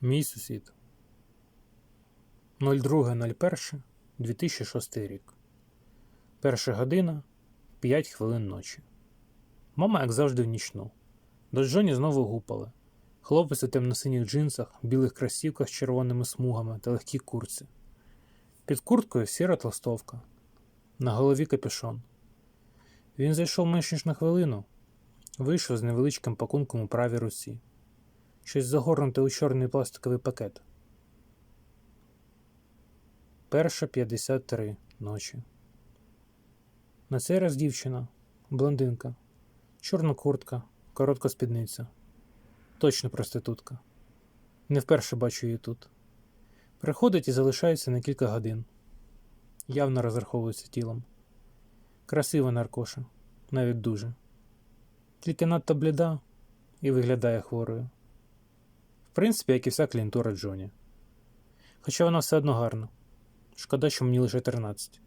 Мій сусід. 02.01.2006 рік. Перша година 5 хвилин ночі. Мама, як завжди, в нічну. До Джоні знову гупали. Хлопець у темно-синіх джинсах, білих кросівках з червоними смугами та легкій курці. Під курткою сіра толстовка. На голові капюшон. Він зайшов менш ніж на хвилину, вийшов з невеличким пакунком у правій руці. Щось загорнуте у чорний пластиковий пакет. Перша 53 ночі. На цей раз дівчина, блондинка, чорна куртка, коротка спідниця. Точно проститутка. Не вперше бачу її тут. Приходить і залишається на кілька годин. Явно розраховується тілом. Красива наркоша, навіть дуже. Тільки надто бліда і виглядає хворою. Принципі, як і вся клієнтура Джоні. Хоча вона все одно гарна. Шкода, що мені лише 13.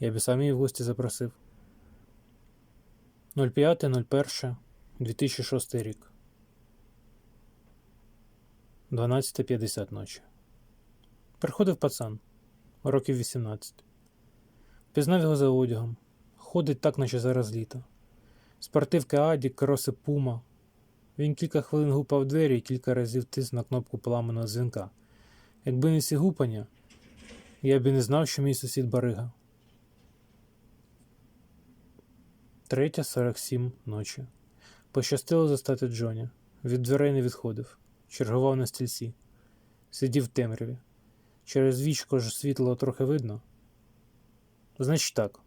Я б сам її в гості запросив. 05.01.2006 рік. 12.50 ночі. Приходив пацан, років 18. Пізнав його за одягом. Ходить так, наче зараз літо. Спортивки Аді, кроси Пума. Він кілька хвилин гупав двері і кілька разів тис на кнопку поламаного дзвінка. Якби не ці гупання, я б і не знав, що мій сусід барига. 3.47 ночі. Пощастило застати Джоні. Від дверей не відходив. Чергував на стільці. Сидів в темряві. Через вічко ж світло трохи видно. Значить так.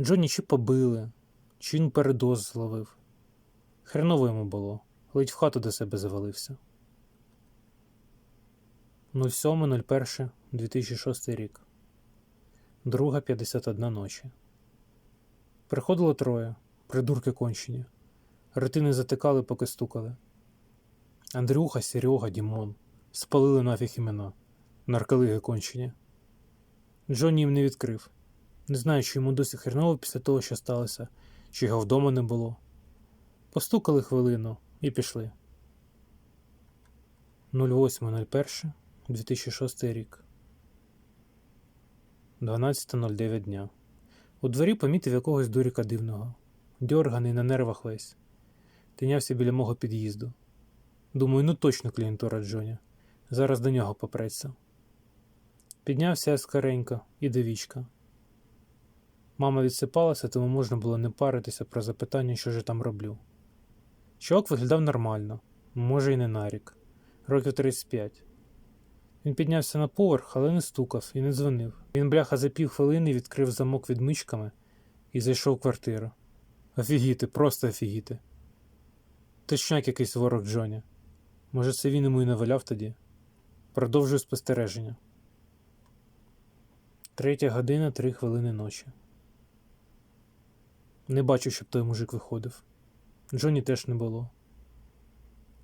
Джоні чи побили, чи він передоз зловив. Хреново йому було, ледь в хату до себе завалився. 07.01.2006 рік. Друга 51 ночі. Приходило троє, придурки кончені. Ретини затикали, поки стукали. Андрюха, Серега, Дімон. Спалили нафіг імена. Нарколиги кончені. Джонні їм не відкрив. Не знаю, чи йому досі хреново після того, що сталося, чи його вдома не було. Постукали хвилину і пішли. 08.01.2006 рік. 12.09 дня. У дворі помітив якогось дуріка дивного, дьорганий на нервах весь. Тинявся біля мого під'їзду. Думаю, ну точно клієнтура Джоня. Зараз до нього попреться. Піднявся я скоренько і до вічка. Мама відсипалася, тому можна було не паритися про запитання, що ж я там роблю. Чувак виглядав нормально, може, й не нарік, років 35. Він піднявся на поверх, але не стукав і не дзвонив. Він бляха за півхвилини відкрив замок відмичками і зайшов в квартиру. Офігіти, просто офігіти. Точняк якийсь ворог Джоня. Може, це він йому і наваляв тоді. Продовжую спостереження. Третя година, три хвилини ночі. Не бачу, щоб той мужик виходив. Джоні теж не було.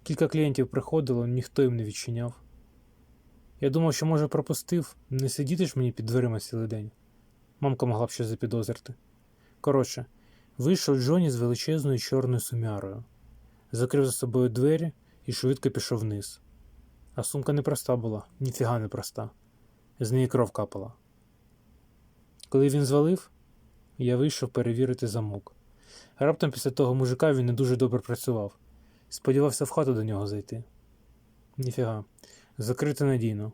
Кілька клієнтів приходило, ніхто їм не відчиняв. Я думав, що, може, пропустив, не сидіти ж мені під дверима цілий день. Мамка могла б щось запідозрити. Коротше, вийшов Джоні з величезною чорною сумярою, закрив за собою двері і швидко пішов вниз. А сумка не проста була, ніфіга не проста. З неї кров капала. Коли він звалив, я вийшов перевірити замок. Раптом після того мужика він не дуже добре працював. Сподівався в хату до нього зайти. Ніфіга, закрити надійно.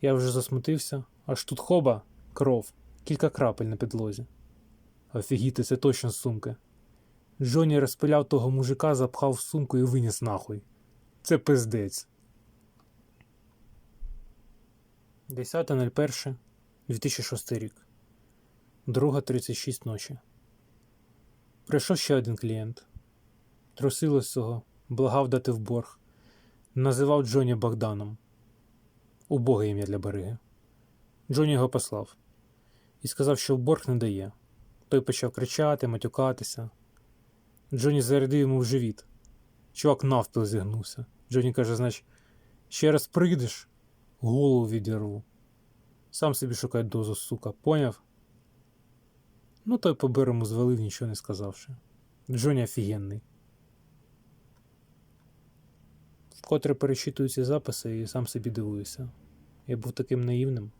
Я вже засмутився, аж тут хоба, кров, кілька крапель на підлозі. Офігіти, це точно з сумки. Джоні розпиляв того мужика, запхав в сумку і виніс нахуй. Це пиздець. 10.01.2006 рік. Друга 36 ночі. Прийшов ще один клієнт. Трусило з благав дати в борг. Називав Джоні Богданом. Убоге ім'я для береги. Джоні його послав і сказав, що в борг не дає. Той почав кричати, матюкатися. Джоні зарядив йому в живіт. Чувак навпіл зігнувся. Джоні каже: значить, ще раз прийдеш, голову відірву. Сам собі шукай дозу, сука, поняв? Ну, той по берему звалив, нічого не сказавши. Джоні офігенний. Вкотре перечитую ці записи і сам собі дивуюся. Я був таким наївним.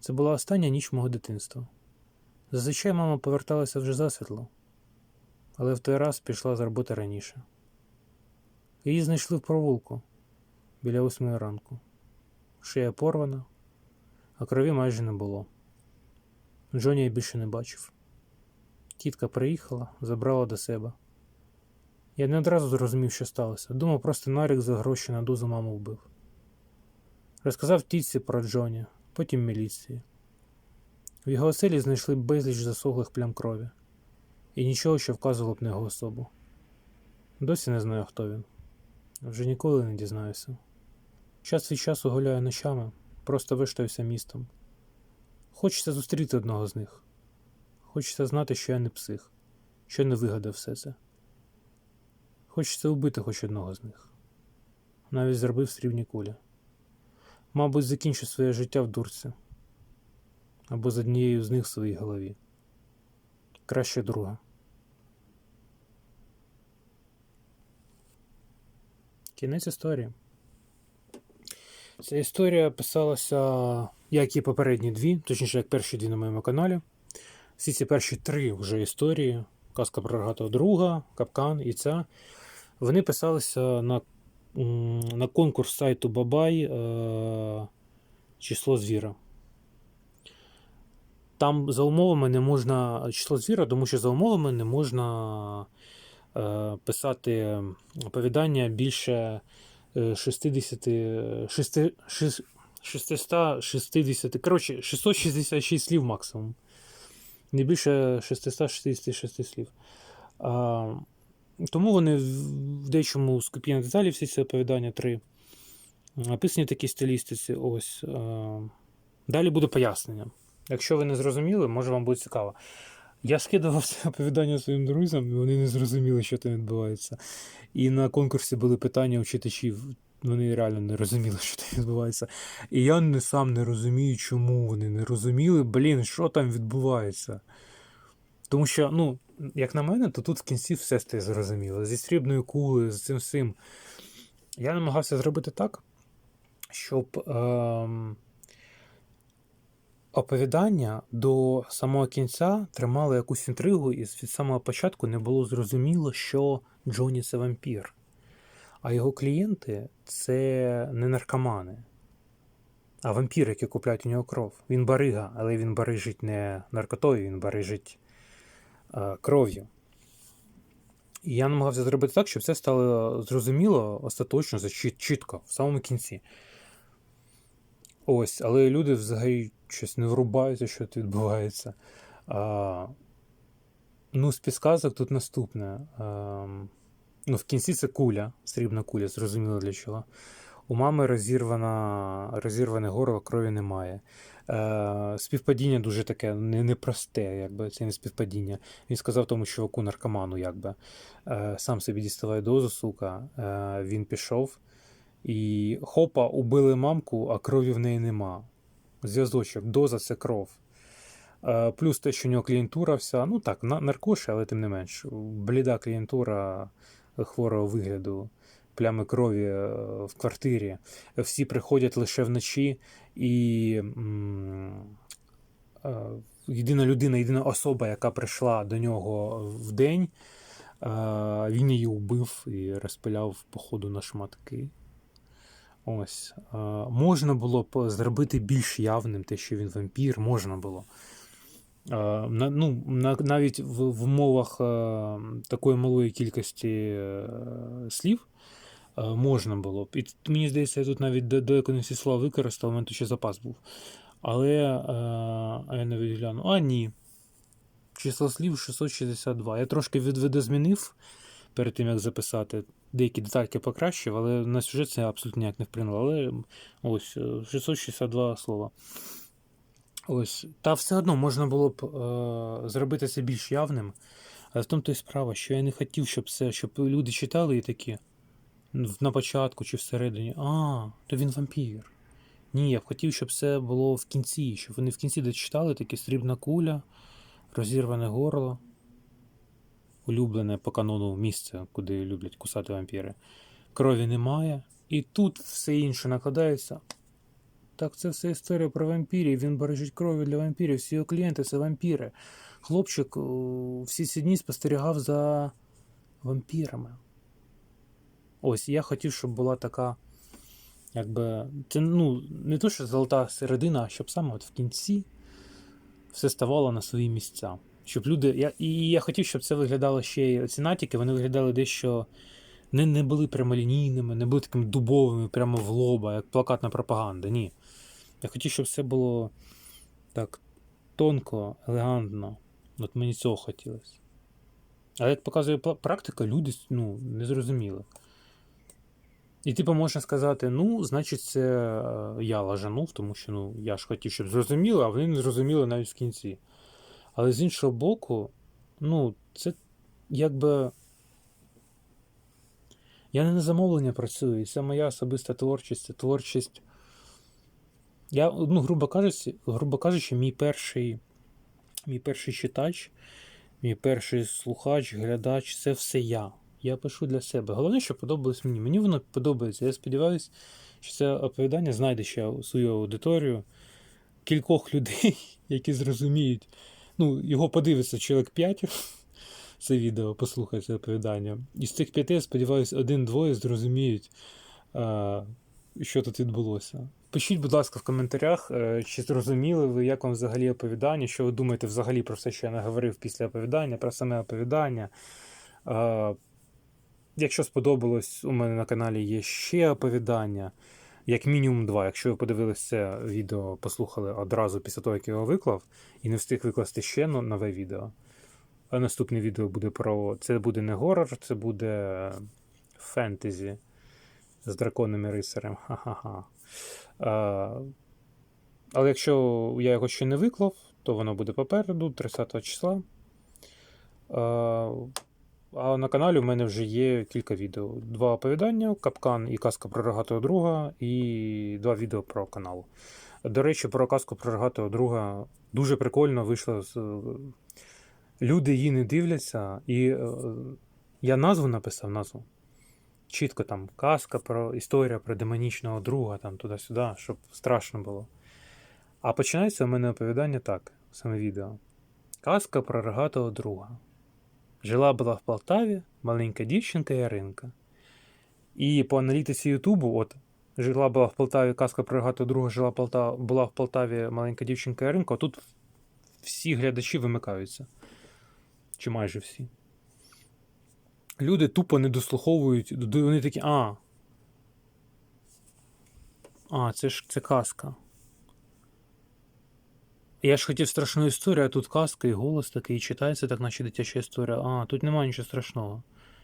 Це була остання ніч мого дитинства. Зазвичай мама поверталася вже засвітло, але в той раз пішла з роботи раніше. Її знайшли в провулку біля восьмої ранку. Шия порвана, а крові майже не було. Джоні я більше не бачив. Тітка приїхала, забрала до себе. Я не одразу зрозумів, що сталося. Думав, просто Нарік за гроші на дозу маму вбив. Розказав тітці про Джоні, потім міліції. В його оселі знайшли безліч засохлих плям крові, і нічого, що вказувало б на його особу. Досі не знаю, хто він. Вже ніколи не дізнаюся. Час від часу гуляю ночами, просто виштаюся містом. Хочеться зустріти одного з них. Хочеться знати, що я не псих, що не вигадав все це. Хочеться вбити хоч одного з них. Навіть зробив срібні кулі. Мабуть, закінчу своє життя в дурці або з однією з них в своїй голові. Краще друга. Кінець історії. Ця історія писалася, як і попередні дві, точніше, як перші дві на моєму каналі. Всі ці перші три вже історії: Казка про рогатого друга, Капкан і ця. Вони писалися на на конкурс сайту Бабай е, число звіра. Там за умовами не можна число звіра, тому що за умовами не можна е, писати оповідання більше е, 60, е, 6, 6, 660, коротше, 666 слів максимум. Не більше 666 слів. А, тому вони в деячому скопі на деталі всі ці оповідання три. Написані в такій стилістиці. Ось. А, далі буде пояснення. Якщо ви не зрозуміли, може вам буде цікаво. Я скидував це оповідання своїм друзям, і вони не зрозуміли, що там відбувається. І на конкурсі були питання у читачів. Вони реально не розуміли, що там відбувається. І я не сам не розумію, чому вони не розуміли, блін, що там відбувається. Тому що, ну, як на мене, то тут в кінці все стає зрозуміло. Зі срібною кулею, з цим всім. Я намагався зробити так, щоб. Ем... Оповідання до самого кінця тримало якусь інтригу, і від самого початку не було зрозуміло, що Джоні це вампір. А його клієнти це не наркомани, а вампіри, які купляють у нього кров. Він барига, але він барижить не наркотою, він барижить е, кров'ю. І я намагався зробити так, щоб це стало зрозуміло остаточно, чітко, в самому кінці. Ось, але люди взагалі щось не врубаються, що тут відбувається. А, Ну, з підсказок тут наступне. А, ну, В кінці це куля, срібна куля, зрозуміло для чого. У мами розірвана, розірване горло, крові немає. Е, Співпадіння дуже таке непросте, якби це не співпадіння. Він сказав тому чуваку наркоману, якби. Е, Сам собі діставає дозу, сука. Е, Він пішов. І хопа, убили мамку, а крові в неї нема. Зв'язочок, доза це кров. Е, плюс те, що у нього клієнтура вся, ну так, наркоші, але тим не менш, бліда клієнтура хворого вигляду, плями крові е, в квартирі. Всі приходять лише вночі, і е, єдина людина, єдина особа, яка прийшла до нього в день, він її вбив і розпиляв походу на шматки. Ось. Е, можна було б зробити більш явним те, що він вампір, можна було. Ну, Навіть в, умовах такої малої кількості е, слів е, можна було б. І мені здається, я тут навіть до, якогось слова використав, у мене ще запас був. Але е, а я навіть гляну. А, ні. Число слів 662. Я трошки відвидозмінив перед тим, як записати деякі детальки покращив, але на сюжет це абсолютно ніяк не вплинуло. Але ось 662 е, слова. Ось. Та все одно можна було б е, зробити це більш явним. Але в тому то і справа, що я не хотів, щоб це, щоб люди читали і такі на початку чи всередині. А, то він вампір. Ні, я б хотів, щоб це було в кінці, щоб вони в кінці дочитали таке срібна куля, розірване горло улюблене по канону місце, куди люблять кусати вампіри. крові немає. І тут все інше накладається. Так, це все історія про вампірів. Він бережить крові для вампірів. Всі його клієнти це вампіри. Хлопчик всі ці дні спостерігав за вампірами. Ось, я хотів, щоб була така, якби. Це ну, не то, що золота середина, а щоб саме от в кінці все ставало на свої місця. Щоб люди. Я, і я хотів, щоб це виглядало ще й ці натяки, вони виглядали дещо. Не, не були прямолінійними, не були такими дубовими, прямо в лоба, як плакатна пропаганда. Ні. Я хотів, щоб все було так тонко, елегантно. От мені цього хотілося. Але як показує практика, люди ну, не зрозуміли. І типу можна сказати, ну, значить, це е, я лажанув, тому що ну, я ж хотів, щоб зрозуміли, а вони не зрозуміли навіть в кінці. Але з іншого боку, ну, це якби. Я не на замовлення працюю, і це моя особиста творчість, це творчість. Я, ну, грубо кажучи, грубо кажучи, мій перший, мій перший читач, мій перший слухач, глядач це все я. Я пишу для себе. Головне, що подобалось мені. Мені воно подобається. Я сподіваюся, що це оповідання знайде ще свою аудиторію кількох людей, які зрозуміють. Ну, його подивиться чоловік 5, це відео, послухає це оповідання. І з цих п'яти, сподіваюся, один-двоє зрозуміють, що тут відбулося. Пишіть, будь ласка, в коментарях, е, чи зрозуміли ви, як вам взагалі оповідання, що ви думаєте взагалі про все, що я наговорив після оповідання, про саме оповідання. Е, Якщо сподобалось, у мене на каналі є ще оповідання, як мінімум два. Якщо ви подивилися відео, послухали одразу після того, як я його виклав, і не встиг викласти ще нове відео. А наступне відео буде про. Це буде не горор, це буде фентезі з драконним і рицарем. Ха-ха-ха. А, але якщо я його ще не виклав, то воно буде попереду, 30 числа. А, а на каналі в мене вже є кілька відео. Два оповідання, капкан і казка про рогатого друга, і два відео про канал. До речі, про казку про рогатого друга дуже прикольно вийшло. з- Люди її не дивляться, і е, я назву написав назву. Чітко там казка про історія про демонічного друга, там туди-сюди, щоб страшно було. А починається у мене оповідання так, саме відео. Казка про рогатого друга. Жила була в Полтаві маленька дівчинка Яринка. І по аналітиці Ютубу, от жила була в Полтаві казка про рогатого друга, жила Полтава, була в Полтаві маленька дівчинка Яринка, а тут всі глядачі вимикаються. Чи майже всі. Люди тупо не дослуховують, вони такі, а. А, це ж це казка. Я ж хотів страшну історію, а тут казка і голос такий, і читається, так наче дитяча історія. А, тут немає нічого страшного.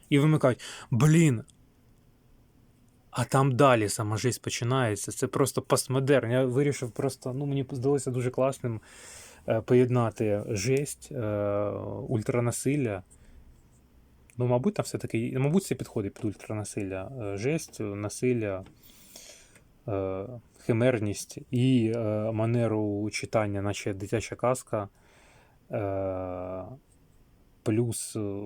І вимикають. Блін. А там далі сама жесть починається. Це просто постмодерн. Я вирішив просто, ну мені здалося дуже класним поєднати жесть, е, ультранасилля. Ну, мабуть, там все-таки, мабуть, це підходить під ультранасилля. Е, Жесть, насилля, е, химерність і е, манеру читання, наче дитяча казка. Е, плюс е,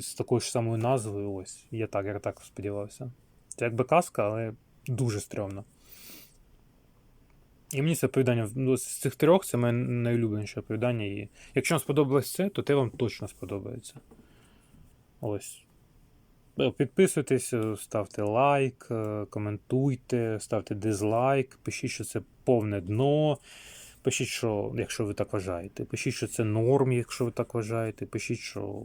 з такою ж самою назвою. Ось. Я так, я так сподівався. Це якби казка, але дуже стрьомно. І мені це оповідання ну, з цих трьох це моє найулюбленіше оповідання. І якщо вам сподобалось це, то те вам точно сподобається. Ось. Е, Підписуйтесь, е, ставте лайк, е, коментуйте, ставте дизлайк, пишіть, що це повне дно. Пишіть, що, якщо ви так вважаєте. Пишіть, що це норм, якщо ви так вважаєте. Пишіть, що.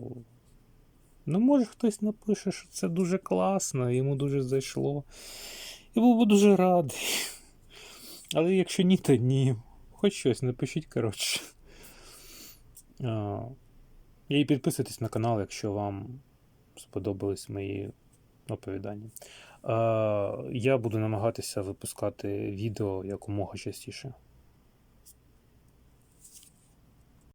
Ну, може, хтось напише, що це дуже класно, йому дуже зайшло. Я був би дуже радий. Але якщо ні, то ні. Хоч щось напишіть, коротше. І підписуйтесь на канал, якщо вам сподобались мої оповідання. Я буду намагатися випускати відео якомога частіше.